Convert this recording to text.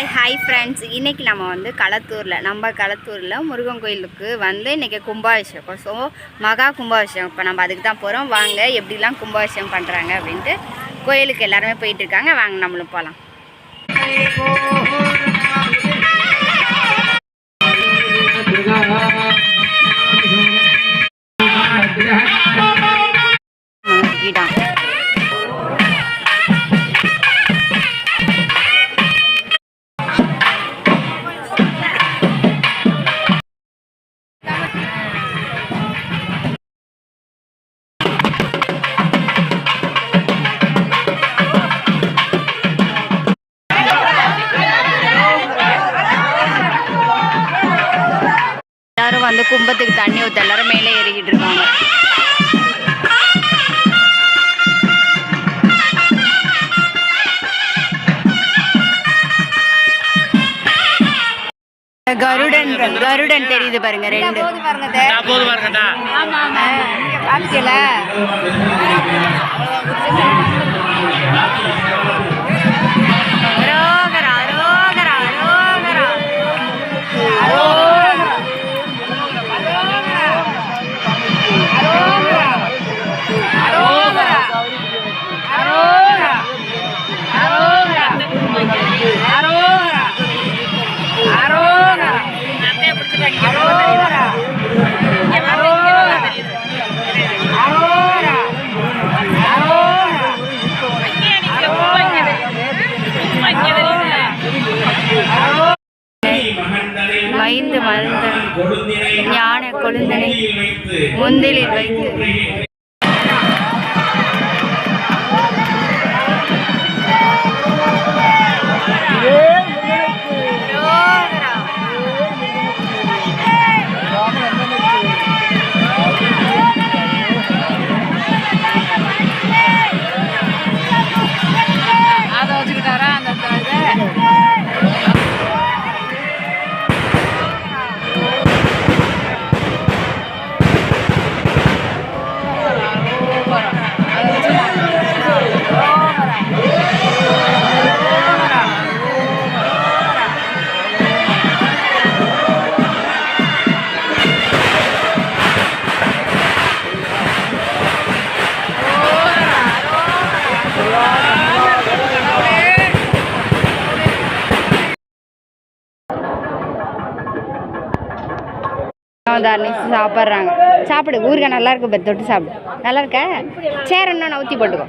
Hi hi friends இன்றைக்கி நம்ம வந்து களத்தூரில் நம்ம களத்தூரில் முருகன் கோயிலுக்கு வந்து இன்றைக்கி கும்பாபிஷேகம். ஸோ மகா கும்பாபிஷேகம். இப்போ நம்ம அதுக்கு தான் போகிறோம் வாங்க எப்படிலாம் கும்பாபிஷேகம் பண்ணுறாங்க அப்படின்ட்டு கோயிலுக்கு எல்லாருமே போயிட்டு இருக்காங்க. வாங்க நம்மளும் போகலாம் எல்லாரும் வந்து கும்பத்துக்கு தண்ணி ஊற்ற எல்லாரும் மேலே ஏறிக்கிட்டு இருக்காங்க. கருடன் கருடன் தெரியுது பாருங்க ரெண்டு. போது பாருங்கடா மைந்து மருந்தன் ஞான கொழுந்தனை முந்திலில் வைத்து தாரணி சாப்பிட்றாங்க. சாப்பிடு ஊறுகாய் நல்லா இருக்கு தொட்டு சாப்பிடு. நல்லா இருக்க? சேர் நான் ஊற்றி போட்டுக்கோ.